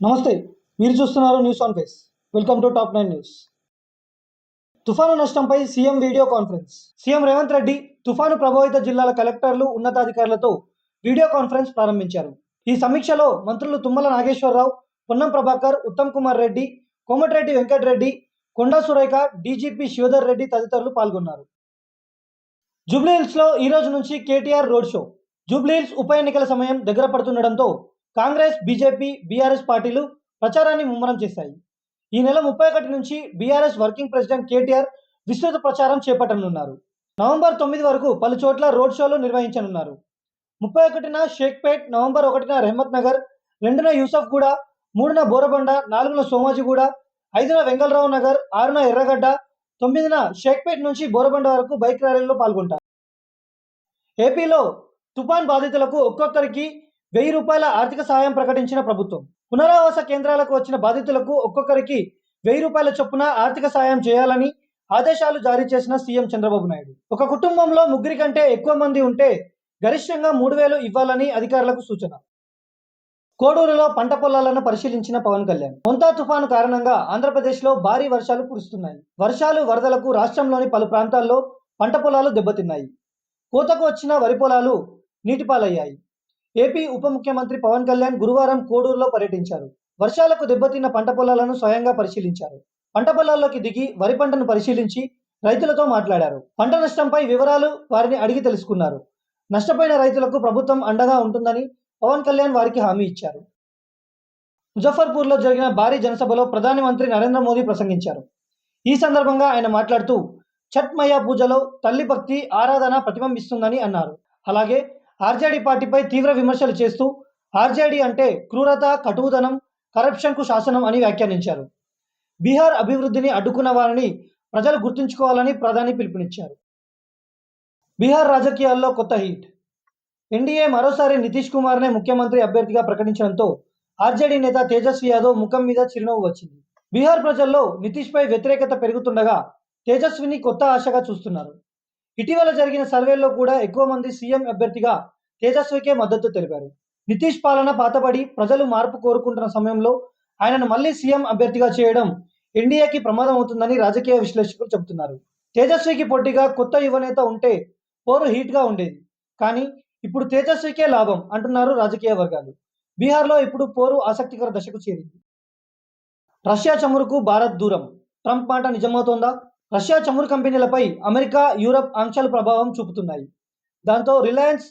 నమస్తే మీరు చూస్తున్నారు news on face welcome to top nine news తుఫాను నష్టంపై CM video conference. CM Revanth Reddy తుఫాను ప్రభావిత జిల్లాల కలెక్టర్లు ఉన్నతాధికారులతో వీడియో కాన్ఫరెన్స్ ప్రారంభించారు. ఈ సమీక్షలో మంత్రులు తుమ్మల నాగేశ్వరరావు పొన్నం ప్రభాకర్ ఉత్తమ్ కుమార్ రెడ్డి కోమటిరెడ్డి వెంకటరెడ్డి కొండా సురేఖ డీజీపీ శివధర్ రెడ్డి తదితరులు పాల్గొన్నారు. జూబ్లీహిల్స్లో ఈ రోజు నుంచి కేటీఆర్ రోడ్ షో. జూబ్లీహిల్స్ ఉప ఎన్నికల సమయం దగ్గర పడుతుండటంతో కాంగ్రెస్ బీజేపీ బీఆర్ఎస్ పార్టీలు ప్రచారాన్ని ముమ్మరం చేశాయి. ఈ నెల ముప్పై ఒకటి నుంచి బీఆర్ఎస్ వర్కింగ్ ప్రెసిడెంట్ కేటీఆర్ విస్తృత ప్రచారం చేపట్టనున్నారు. నవంబర్ తొమ్మిది వరకు పలు చోట్ల రోడ్ షోలు నిర్వహించనున్నారు. ముప్పై ఒకటిన షేక్పేట్ నవంబర్ ఒకటిన రెహమత్ నగర్ రెండున యూసఫ్ గూడ మూడున బోరబండ నాలుగున సోమాజిగూడ ఐదున వెంగళరావు నగర్ ఆరున ఎర్రగడ్డ తొమ్మిదిన షేక్పేట్ నుంచి బోరబండ వరకు బైక్ ర్యాలీలో పాల్గొంటారు. ఏపీలో తుఫాన్ బాధితులకు ఒక్కొక్కరికి వెయ్యి రూపాయల ఆర్థిక సహాయం ప్రకటించిన ప్రభుత్వం. పునరావాస కేంద్రాలకు వచ్చిన బాధితులకు ఒక్కొక్కరికి వెయ్యి రూపాయల చొప్పున ఆర్థిక సహాయం చేయాలని ఆదేశాలు జారీ చేసిన సీఎం చంద్రబాబు నాయుడు. ఒక కుటుంబంలో ముగ్గురి కంటే ఎక్కువ మంది ఉంటే గరిష్టంగా మూడు వేలు ఇవ్వాలని అధికారులకు సూచన. కోడూరులో పంట పొలాలను పరిశీలించిన పవన్ కళ్యాణ్. మొంతా తుఫాను కారణంగా ఆంధ్రప్రదేశ్లో భారీ వర్షాలు కురుస్తున్నాయి. వర్షాలు వరదలకు రాష్ట్రంలోని పలు ప్రాంతాల్లో పంట పొలాలు దెబ్బతిన్నాయి. కోతకు వచ్చిన వరి పొలాలు నీటిపాలయ్యాయి. ఏపీ ఉప ముఖ్యమంత్రి పవన్ కళ్యాణ్ గురువారం కోడూరులో పర్యటించారు. వర్షాలకు దెబ్బతిన్న పంట పొలాలను స్వయంగా పరిశీలించారు. పంట పొలాల్లోకి దిగి వరి పంటను పరిశీలించి రైతులతో మాట్లాడారు. పంట నష్టంపై వివరాలు వారిని అడిగి తెలుసుకున్నారు. నష్టపోయిన రైతులకు ప్రభుత్వం అండగా ఉంటుందని పవన్ కళ్యాణ్ వారికి హామీ ఇచ్చారు. ముజఫర్పూర్లో జరిగిన భారీ జనసభలో ప్రధానమంత్రి నరేంద్ర మోదీ ప్రసంగించారు. ఈ సందర్భంగా ఆయన మాట్లాడుతూ ఛట్ మయ్యా పూజలో తల్లి భక్తి ఆరాధన ప్రతిబింబిస్తుందని అన్నారు. అలాగే ఆర్జేడీ పార్టీపై తీవ్ర విమర్శలు చేస్తూ ఆర్జేడీ అంటే క్రూరత కటువుదనం కరప్షన్కు శాసనం అని వ్యాఖ్యానించారు. బీహార్ అభివృద్ధిని అడ్డుకున్న వారిని ప్రజలు గుర్తుంచుకోవాలని ప్రధాని పిలుపునిచ్చారు. బీహార్ రాజకీయాల్లో కొత్త హీట్. ఎన్డీఏ మరోసారి నితీష్ కుమార్నే ముఖ్యమంత్రి అభ్యర్థిగా ప్రకటించడంతో ఆర్జేడీ నేత తేజస్వి యాదవ్ ముఖం మీద చిరునవ్వు వచ్చింది. బీహార్ ప్రజల్లో నితీష్పై వ్యతిరేకత పెరుగుతుండగా తేజస్విని కొత్త ఆశగా చూస్తున్నారు. ఇటీవల జరిగిన సర్వేల్లో కూడా ఎక్కువ మంది సీఎం అభ్యర్థిగా తేజస్వికే మద్దతు తెలిపారు. నితీష్ పాలన పాతబడి ప్రజలు మార్పు కోరుకుంటున్న సమయంలో ఆయనను మళ్ళీ సీఎం అభ్యర్థిగా చేయడం ఎన్డీఏకి ప్రమాదం అవుతుందని రాజకీయ విశ్లేషకులు చెబుతున్నారు. తేజస్వికి పొట్టిగా కొత్త యువనేత ఉంటే పోరు హీట్గా ఉండేది. కానీ ఇప్పుడు తేజస్వికే లాభం అంటున్నారు రాజకీయ వర్గాలు. బీహార్లో ఇప్పుడు పోరు ఆసక్తికర దశకు చేరింది. రష్యా చమురుకు భారత్ దూరం. ట్రంప్ మాట నిజమవుతోందా? రష్యా చమురు కంపెనీలపై అమెరికా యూరప్ ఆంక్షలు ప్రభావం చూపుతున్నాయి. దాంతో రిలయన్స్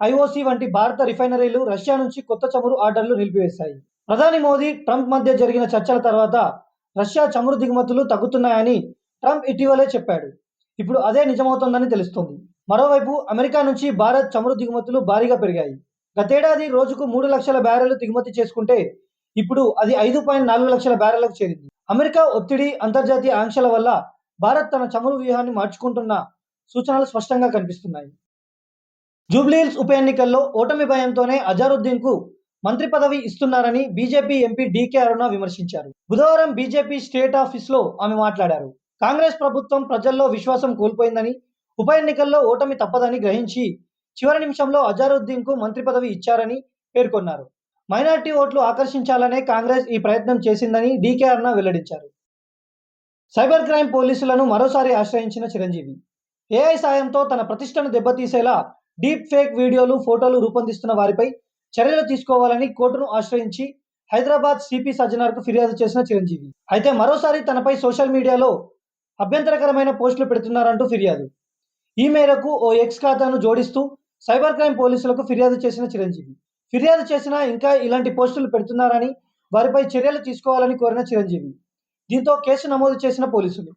ఐఓసి వంటి భారత రిఫైనరీలు రష్యా నుంచి కొత్త చమురు ఆర్డర్లు నిలిపివేశాయి. ప్రధాని మోదీ ట్రంప్ మధ్య జరిగిన చర్చల తర్వాత రష్యా చమురు దిగుమతులు తగ్గుతున్నాయని ట్రంప్ ఇటీవలే చెప్పాడు. ఇప్పుడు అదే నిజమవుతోందని తెలుస్తోంది. మరోవైపు అమెరికా నుంచి భారత్ చమురు దిగుమతులు భారీగా పెరిగాయి. గతేడాది రోజుకు మూడు లక్షల బ్యారెలు దిగుమతి చేసుకుంటే ఇప్పుడు అది ఐదు పాయింట్ నాలుగు లక్షల బ్యారెలకు చేరింది. అమెరికా ఒత్తిడి అంతర్జాతీయ ఆంక్షల వల్ల భారత్ తన చమురు వ్యూహాన్ని మార్చుకుంటున్న సూచనలు స్పష్టంగా కనిపిస్తున్నాయి. జూబ్లీహిల్స్ ఉప ఎన్నికల్లో ఓటమి భయంతోనే అజారుద్దీన్కు మంత్రి పదవి ఇస్తున్నారని బీజేపీ ఎంపీ డీకే అరుణ విమర్శించారు. బుధవారం బీజేపీ స్టేట్ ఆఫీస్లో ఆమె మాట్లాడారు. కాంగ్రెస్ ప్రభుత్వం ప్రజల్లో విశ్వాసం కోల్పోయిందని ఉప ఎన్నికల్లో ఓటమి తప్పదని గ్రహించి చివరి నిమిషంలో అజారుద్దీన్కు మంత్రి పదవి ఇచ్చారని పేర్కొన్నారు. మైనార్టీ ఓట్లు ఆకర్షించాలనే కాంగ్రెస్ ఈ ప్రయత్నం చేసిందని డీకే అరుణ వెల్లడించారు. సైబర్ క్రైమ్ పోలీసులను మరోసారి ఆశ్రయించిన చిరంజీవి. ఏఐ సాయంతో తన ప్రతిష్టను దెబ్బతీసేలా డీప్ ఫేక్ వీడియోలు ఫోటోలు రూపొందిస్తున్న వారిపై చర్యలు తీసుకోవాలని కోర్టును ఆశ్రయించి హైదరాబాద్ సిపి సజ్జనార్కు ఫిర్యాదు చేసిన చిరంజీవి. అయితే మరోసారి తనపై సోషల్ మీడియాలో అభ్యంతరకరమైన పోస్టులు పెడుతున్నారంటూ ఫిర్యాదు. ఈ మేరకు ఓ ఎక్స్ ఖాతాను జోడిస్తూ సైబర్ క్రైమ్ పోలీసులకు ఫిర్యాదు చేసిన చిరంజీవి. ఫిర్యాదు చేసినా ఇంకా ఇలాంటి పోస్టులు పెడుతున్నారని వారిపై చర్యలు తీసుకోవాలని కోరిన చిరంజీవి. దీంతో కేసు నమోదు చేసిన పోలీసులు.